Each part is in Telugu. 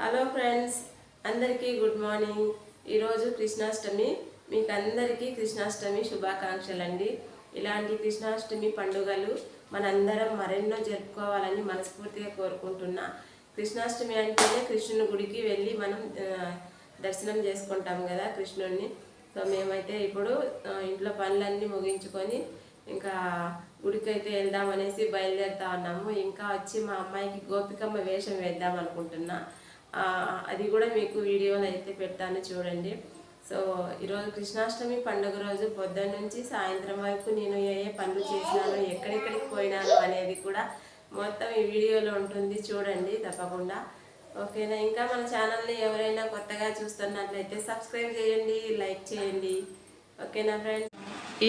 హలో ఫ్రెండ్స్ అందరికీ గుడ్ మార్నింగ్ ఈరోజు కృష్ణాష్టమి. మీకు అందరికీ కృష్ణాష్టమి శుభాకాంక్షలు అండి ఇలాంటి కృష్ణాష్టమి పండుగలు మనందరం మరెన్నో జరుపుకోవాలని మనస్ఫూర్తిగా కోరుకుంటున్నా. కృష్ణాష్టమి అంటేనే కృష్ణుని గుడికి వెళ్ళి మనం దర్శనం చేసుకుంటాం కదా కృష్ణుడిని సో మేమైతే ఇప్పుడు ఇంట్లో పనులన్నీ ముగించుకొని ఇంకా గుడికి అయితే వెళ్దాం అనేసి బయలుదేరుతా ఉన్నాము. ఇంకా వచ్చి మా అమ్మాయికి గోపికమ్మ వేషం వేద్దాం అనుకుంటున్నా. అది కూడా మీకు వీడియోలు అయితే పెట్టాను చూడండి. సో ఈరోజు కృష్ణాష్టమి పండుగ రోజు పొద్దున్న నుంచి సాయంత్రం వరకు నేను ఏ ఏ పనులు చేసినాను ఎక్కడెక్కడికి పోయినాను అనేది కూడా మొత్తం ఈ వీడియోలో ఉంటుంది చూడండి తప్పకుండా. ఓకేనా? ఇంకా మన ఛానల్ని ఎవరైనా కొత్తగా చూస్తున్నట్లయితే సబ్స్క్రైబ్ చేయండి లైక్ చేయండి. ఓకేనా ఫ్రెండ్స్?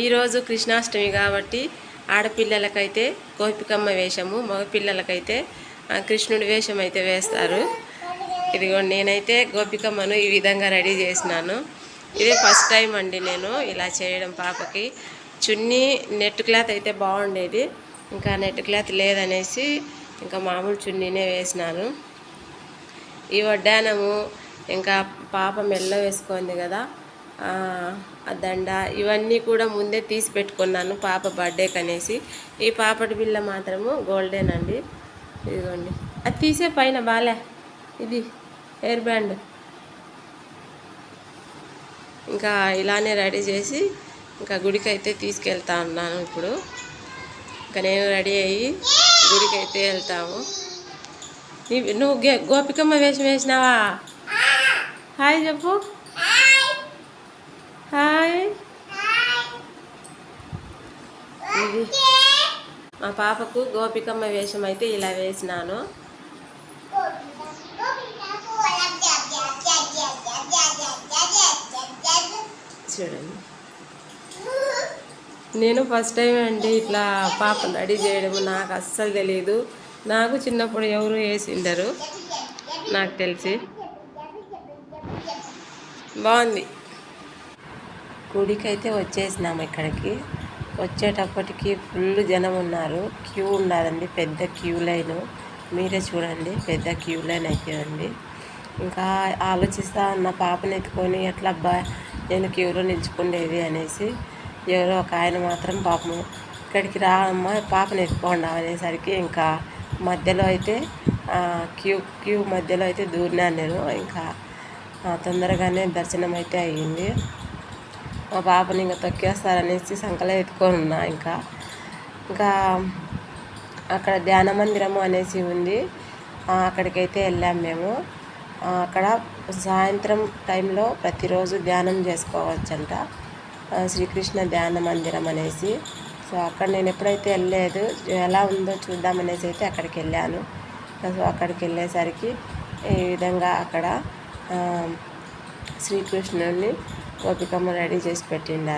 ఈరోజు కృష్ణాష్టమి కాబట్టి ఆడపిల్లలకైతే గోపికమ్మ వేషము మగపిల్లలకైతే కృష్ణుడి వేషం అయితే వేస్తారు. ఇదిగోండి నేనైతే గోపికమ్మను ఈ విధంగా రెడీ చేసినాను. ఇది ఫస్ట్ టైం అండి నేను ఇలా చేయడం పాపకి. చున్నీ నెట్ క్లాత్ అయితే బాగుండేది. ఇంకా నెట్ క్లాత్ లేదనేసి ఇంకా మామూలు చున్నీనే వేసినాను. ఈ వడ్డానము ఇంకా పాప మెల్ల వేసుకుంది కదా ఆ దండ ఇవన్నీ కూడా ముందే తీసి పెట్టుకున్నాను పాప బర్త్డేకి అనేసి. ఈ పాపటి బిల్ల మాత్రము గోల్డెన్ అండి. ఇదిగోండి. అది తీసే పైన బాలే. ఇది హెయిర్ బ్యాండ్. ఇంకా ఇలానే రెడీ చేసి ఇంకా గుడికి అయితే తీసుకెళ్తా ఉన్నాను ఇప్పుడు. ఇంకా నేను రెడీ అయ్యి గుడికి అయితే వెళ్తాము నువ్వు గే- గోపికమ్మ వేషం వేసినావా? హాయ్ చెప్పు. హాయ్. ఇది మా పాపకు గోపికమ్మ వేషం అయితే ఇలా వేసినాను. చూడండి. నేను ఫస్ట్ టైం అండి ఇట్లా పాపను రెడీ చేయడము నాకు అస్సలు తెలియదు నాకు చిన్నప్పుడు ఎవరు వేసిండరు నాకు తెలిసి. బాగుంది. గుడికి అయితే వచ్చేసినాము ఇక్కడికి. వచ్చేటప్పటికి ఫుల్ జనం ఉన్నారు. క్యూ ఉండాలండి పెద్ద క్యూ లైన్. మీరే చూడండి పెద్ద క్యూ లైన్ అయితే ఉంది ఇంకా ఆలోచిస్తా ఉన్న పాపని ఎత్తుకొని ఎట్లా అబ్బా నేను క్యూలో నిల్చుకుండేది అనేసి ఎవరో ఒక ఆయన మాత్రం పాపము ఇక్కడికి రా అమ్మ పాపని అనేసరికి ఇంకా మధ్యలో అయితే క్యూ క్యూ మధ్యలో అయితే దూరినాను నేను. ఇంకా తొందరగానే దర్శనం అయితే అయ్యింది. మా పాపని ఇంకా తొక్కేస్తారనేసి సంకలో ఎత్తుకొని ఉన్నా ఇంకా. ఇంకా అక్కడ ధ్యాన మందిరము అనేసి ఉంది. అక్కడికైతే వెళ్ళాం మేము. అక్కడ సాయంత్రం టైంలో ప్రతిరోజు ధ్యానం చేసుకోవచ్చంట. శ్రీకృష్ణ ధ్యాన మందిరం అనేసి. సో అక్కడ నేను ఎప్పుడైతే వెళ్ళలేదు ఎలా ఉందో చూద్దామనేసి అయితే అక్కడికి వెళ్ళాను. సో అక్కడికి వెళ్ళేసరికి ఈ విధంగా అక్కడ శ్రీకృష్ణుడిని గోపికమ్మ రెడీ చేసి పెట్టిండారు